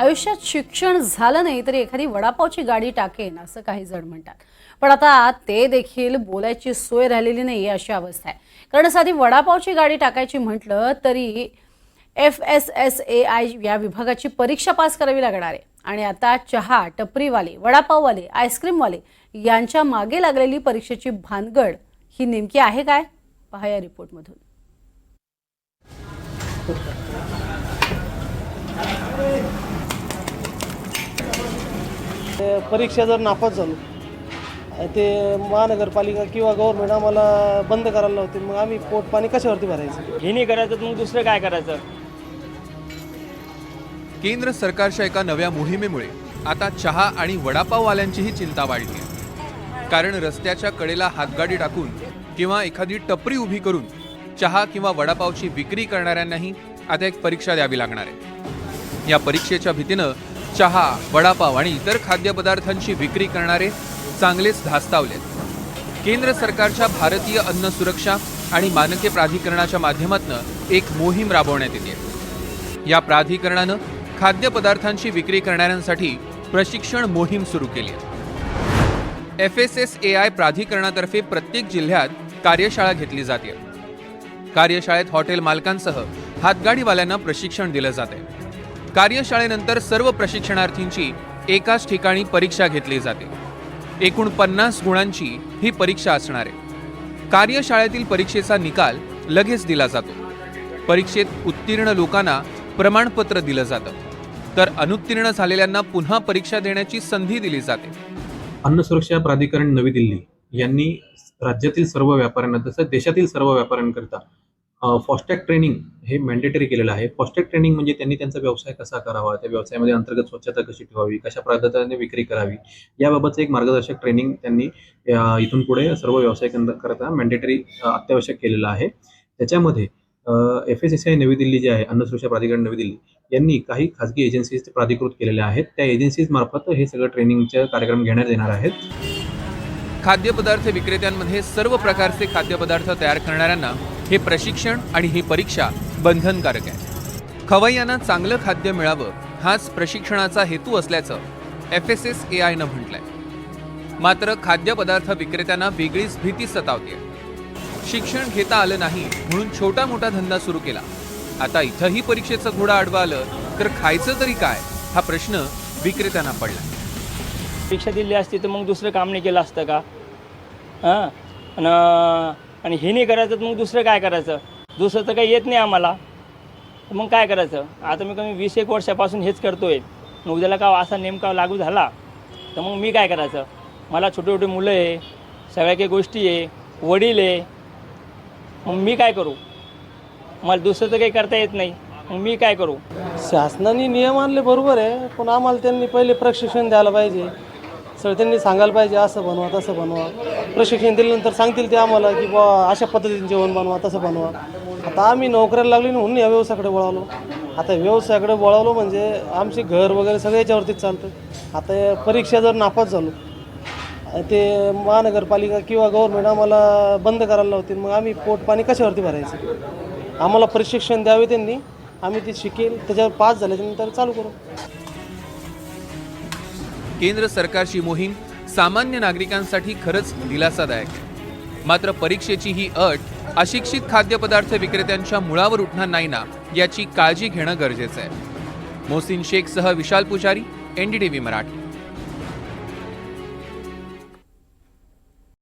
आयुष्यात शिक्षण झालं नाही तरी एखादी वडापावची गाडी टाकेन असं काही जण म्हणतात. पण आता ते देखील बोलायची सोय राहिलेली नाही अशी अवस्था आहे. कारण साधी वडापावची गाडी टाकायची म्हटलं तरी F S S A I या विभागाची परीक्षा पास करावी लागणार आहे. आणि आता चहा टपरीवाले वडापाववाले आईस्क्रीमवाले यांच्या मागे लागलेली परीक्षेची भानगड ही नेमकी आहे काय? पहा या रिपोर्टमधून. ते परीक्षा जर नापास झालो ते महानगरपालिका किंवा गव्हर्नमेंट आम्हाला बंद करायला लावते मग आम्ही पोट पाणी कशावरती भरायचं? हे नाही करायचं तर मग दुसरं काय करायचं? केंद्र सरकारच्या एका नव्या मोहिमेमुळे आता चहा आणि वडापाववाल्यांचीही चिंता वाढली आहे. कारण रस्त्याच्या कडेला हातगाडी टाकून किंवा एखादी टपरी उभी करून चहा किंवा वडापावची विक्री करणाऱ्यांनाही आता एक परीक्षा द्यावी लागणार आहे. या परीक्षेच्या भीतीनं चहा वडापाव आणि इतर खाद्यपदार्थांची विक्री करणारे चांगलेच धास्तावलेत केंद्र सरकारच्या भारतीय अन्न सुरक्षा आणि मानके प्राधिकरणाच्या माध्यमातून एक मोहीम राबवण्यात येते. या प्राधिकरणानं खाद्यपदार्थांची विक्री करणाऱ्यांसाठी प्रशिक्षण मोहीम सुरू केली आहे. F S S A I प्राधिकरणातर्फे प्रत्येक जिल्ह्यात कार्यशाळा घेतली जाते. कार्यशाळेत हॉटेल मालकांसह हातगाडीवाल्यांना प्रशिक्षण दिलं जाते कार्यशाळेनंतर सर्व प्रशिक्षणार्थींची एकाच ठिकाणी परीक्षा घेतली जाते. एकूण पन्नास गुणांची ही परीक्षा असणार आहे. कार्यशाळेतील परीक्षेचा निकाल लगेच दिला जातो. परीक्षेत उत्तीर्ण लोकांना प्रमाणपत्र दिलं जातं. तर अनुत्तीर्ण झालेल्यांना पुन्हा परीक्षा देण्याची संधी दिली जाते. अन्न सुरक्षा प्राधिकरण नवी दिल्ली यांनी राज्यातील सर्व व्यापाऱ्यांना तसंच देशातील सर्व व्यापाऱ्यांकरता फॉस्टॅग ट्रेनिंग हे मॅन्डेटरी केलेलं आहे. फॉस्टॅग ट्रेनिंग म्हणजे त्यांनी त्यांचा व्यवसाय कसा करावा त्या व्यवसायामध्ये अंतर्गत स्वच्छता कशी ठेवावी कशा पद्धतीने विक्री करावी याबाबतचं एक मार्गदर्शक ट्रेनिंग त्यांनी इथून पुढे सर्व व्यावसायिकांकरता मॅन्डेटरी अत्यावश्यक केलेलं आहे. त्याच्यामध्ये एफ एस एस आय नवी दिल्ली जे आहे अन्न सुरक्षा प्राधिकरण नवी दिल्ली यांनी काही खाजगी एजन्सीज प्राधिकृत केलेल्या आहेत. त्या एजन्सीज मार्फत हे सगळं ट्रेनिंगचे कार्यक्रम घेण्यात येणार आहेत. खाद्यपदार्थ विक्रेत्यांमध्ये सर्व प्रकारचे खाद्यपदार्थ तयार करणाऱ्यांना हे प्रशिक्षण आणि ही परीक्षा बंधनकारक आहे. खवय्यांना चांगलं खाद्य मिळावं हाच प्रशिक्षणाचा हेतू असल्याचं एफ एस एस ए आयनं म्हटलंय. मात्र खाद्यपदार्थ विक्रेत्यांना वेगळीच भीती सतावते शिक्षण घेता आलं नाही म्हणून छोटा मोठा धंदा सुरू केला. आता इथंही परीक्षेचं घोडा आडवा आलं तर खायचं तरी काय? हा प्रश्न विक्रेत्यांना पडला. परीक्षा दिली असती तर मग दुसरं काम नाही केलं असतं का? हां? आणि हे नाही करायचं तर मग दुसरं काय करायचं? दुसरं तर काही येत नाही आम्हाला. तर मग काय करायचं? आता मी कमी वीस एक वर्षापासून हेच करतो आहे मग उद्याला का असा नेमका लागू झाला? तर मग मी काय करायचं? मला छोटे छोटे मुलं आहे सगळ्या काही गोष्टी आहे वडील आहे. मग मी काय करू? मला दुसरं तर काही करता येत नाही. मग मी काय करू? शासनाने नियम आणले बरोबर आहे पण आम्हाला त्यांनी पहिले प्रशिक्षण द्यायला पाहिजे. सगळं त्यांनी सांगायला पाहिजे असं बनवा तसं बनवा. प्रशिक्षण दिल्यानंतर सांगतील ते आम्हाला की बा अशा पद्धतीने जेवण बनवा तसं बनवा. आता आम्ही नोकऱ्याला लागली म्हणून या व्यवसायाकडे वळालो. आता व्यवसायाकडे वळालो म्हणजे आमचे घर वगैरे सगळं याच्यावरतीच चालतं आता परीक्षा जर नापास झालो ते महानगरपालिका किंवा गव्हर्मेंट आम्हाला बंद करायला लावतील मग आम्ही पोट पाणी कशावरती भरायचं? आम्हाला प्रशिक्षण द्यावे त्यांनी. आम्ही ते शिकेल त्याच्यावर पास झाल्याच्यानंतर चालू करू. केंद्र सरकारची मोहीम सामान्य नागरिकांसाठी खरंच दिलासादायक. मात्र परीक्षेची ही अट अशिक्षित खाद्यपदार्थ विक्रेत्यांच्या मुळावर उठणार नाही ना याची काळजी घेणं गरजेचं आहे. मोहसिन शेखसह विशाल पुजारी एनडीटीव्ही मराठी.